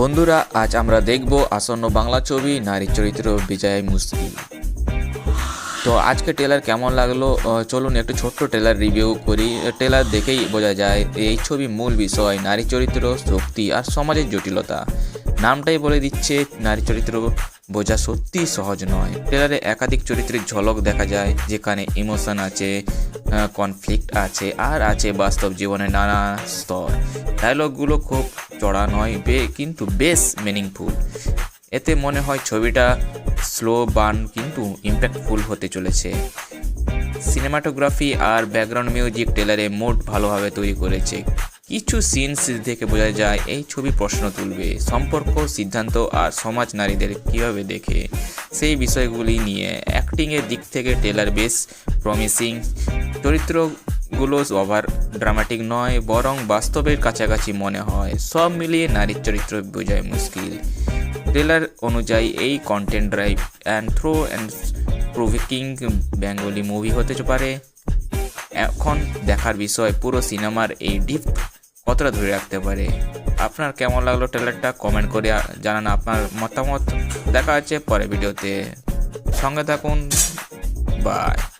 বন্ধুরা, আজ আমরা দেখব আসন্ন বাংলা ছবি, নারী চরিত্র বিজয় মুশকিল তো আজকে টেলার কেমন লাগল? চলুন একটু ছোট্ট টেলার রিভিউ করি। টেলার দেখেই বোঝা যায়, এই ছবি মূল বিষয়, নারী চরিত্র, শক্তি আর সমাজের জটিলতা। নামটাই বলে দিচ্ছে, নারী চরিত্র বোঝা সত্যি সহজ নয়। টেলারে একাধিক চরিত্রের ঝলক দেখা যায়, যেখানে ইমোশন আছে কনফ্লিক্ট আছে, আর আছে বাস্তব জীবনে নানা স্তর। ডায়লগগুলো খুব চড়া নয়, বে কিন্তু বেশ মিনিংফুল এতে মনে হয় ছবিটা স্লো বান কিন্তু ইম্প্যাক্টফুল হতে চলেছে। সিনেমাটোগ্রাফি আর ব্যাকগ্রাউন্ড মিউজিক টেলারে মোড ভালোভাবে তৈরি করেছে। কিছু সিনস দেখে বোঝা যায়, এই ছবি প্রশ্ন তুলবে, সম্পর্ক, সিদ্ধান্ত আর সমাজ নারীদের কীভাবে দেখে? সেই বিষয়গুলি নিয়ে অ্যাক্টিংয়ের দিক থেকে টেলার বেশ প্রমিসিং চরিত্রগুলো ওভার ড্রামাটিক নয়, বরং বাস্তবের কাছাকাছি মনে হয়। সব মিলিয়ে নারীর চরিত্র বোঝায় মুশকিল। ট্রেলার অনুযায়ী এই content drive and thought and provoking Bengali movie হতে পারে। এখন দেখার বিষয়, পুরো সিনেমার এই ডিপ কতটা ধরে রাখতে পারে? আপনার কেমন লাগল ট্রেলারটা কমেন্ট করে জানান আপনার মতামত। দেখা হচ্ছে পরে ভিডিওতে। সঙ্গে থাকুন। বাই